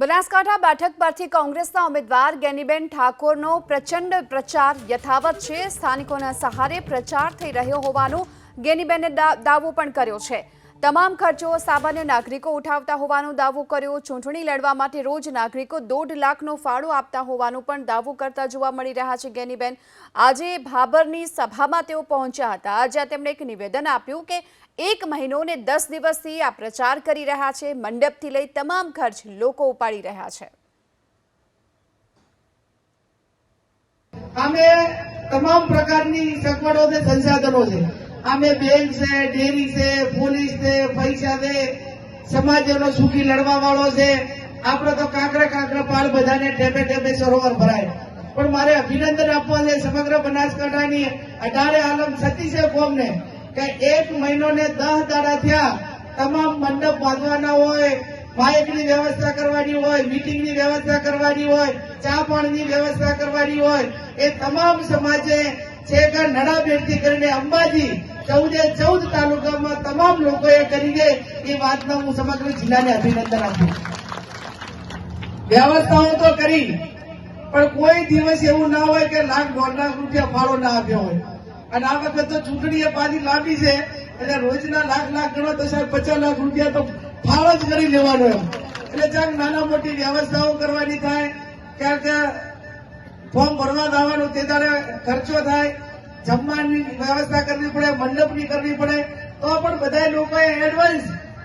બનાસકાંઠા બેઠક પરથી કોંગ્રેસના ઉમેદવાર ગેનીબેન ઠાકોરનો પ્રચંડ પ્રચાર યથાવત છે. સ્થાનિકોના સહારે પ્રચાર થઈ રહ્યો હોવાનો ગેનીબેને દાવો પણ કર્યો છે. તમામ ખર્ચો સામાન્ય નાગરિકો ઉઠાવતા હોવાનો દાવો કર્યો. ચૂંટણી લડવા માટે રોજ નાગરિકો દોઢ લાખનો ફાળો આપતા હોવાનો પણ દાવો કરતા જોવા મળી રહ્યા છે ગેનીબેન. આજે ભાભરની સભામાં તેઓ પહોંચ્યા હતા. આજે તેમણે એક નિવેદન આપ્યું કે એક મહિનો ને દસ દિવસથી આ પ્રચાર કરી રહ્યા છે. મંડપથી લઈ તમામ ખર્ચ લોકો ઉપાડી રહ્યા છે. અમે તમામ પ્રકારની સગવડો અને સંસાધનો છે. આમે બેંક છે, ડેરી છે, પોલીસ છે, પૈસા છે, સમાજનો સુખી લડવા વાળો છે. આપણે તો કાંકરા કાંકરા પાળ બધાને ટેપે ટેપે સરોવર ભરાય. પણ મારે અભિનંદન આપવા છે સમગ્ર બનાસકાંઠાની અઢારે આલમ સતીશે કોમને કે એક મહિનો ને દસ દાડા થયા તમામ મંડપ બાંધવાના હોય બાઇકની વ્યવસ્થા કરવાની હોય, મીટિંગની વ્યવસ્થા કરવાની હોય, ચા પાણીની વ્યવસ્થા કરવાની હોય, એ તમામ સમાજે છે નડા નડાબેટથી કરીને અંબાજી ચૌદે ચૌદ તાલુકામાં તમામ લોકોએ કરી છે એ વાતનો હું સમગ્ર જિલ્લાને અભિનંદન આપું વ્યવસ્થાઓ તો કરી, પણ કોઈ દિવસ એવું ના હોય કે લાખ, દોઢ લાખ રૂપિયા ફાળો ના આપ્યો હોય. અને આ વખત તો ચૂંટણી એ પાછી લાંબી છે, એટલે રોજના લાખ લાખ ગણો તો સાહેબ પચાસ લાખ રૂપિયા તો ફાળો જ કરી લેવાનો એમ. એટલે ક્યાંક નાના મોટી વ્યવસ્થાઓ કરવાની થાય, ક્યાંક ફોર્મ ભરવા દાવાનું તે તારે ખર્ચો થાય જમવાની વ્યવસ્થા કરવી પડે, મંડપની કરવી પડે, તો પણ બધા લોકોએ એડવાન્સ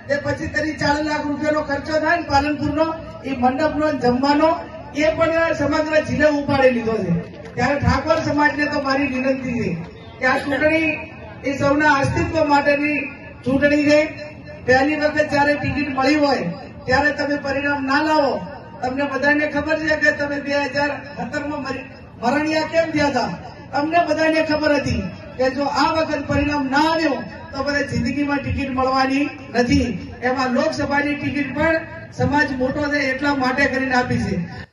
એ પછી ત્રીસ ચાર લાખ રૂપિયાનો ખર્ચો થાય ને પાલનપુરનો, એ મંડપનો જમવાનો, એ પણ સમગ્ર જિલ્લો ઉપાડી લીધો છે. ત્યારે ઠાકોર સમાજને તો મારી વિનંતી છે કે આ ચૂંટણી એ સૌના અસ્તિત્વ માટેની ચૂંટણી છે. પહેલી વખત જયારે ટિકિટ મળી હોય, ત્યારે તમે પરિણામ ના લાવો. તમને બધાને ખબર છે કે તમે બે હજાર સત્તરમાં મરણિયા કેમ થયા હતા? તમને બધાને ખબર હતી કે જો આ વખત પરિણામ ના આવ્યું, તો બધા જિંદગીમાં ટિકિટ મળવાની નથી. એમાં લોકસભાની ટિકિટ પણ સમાજ મોટો છે એટલા માટે કરીને આપી છે.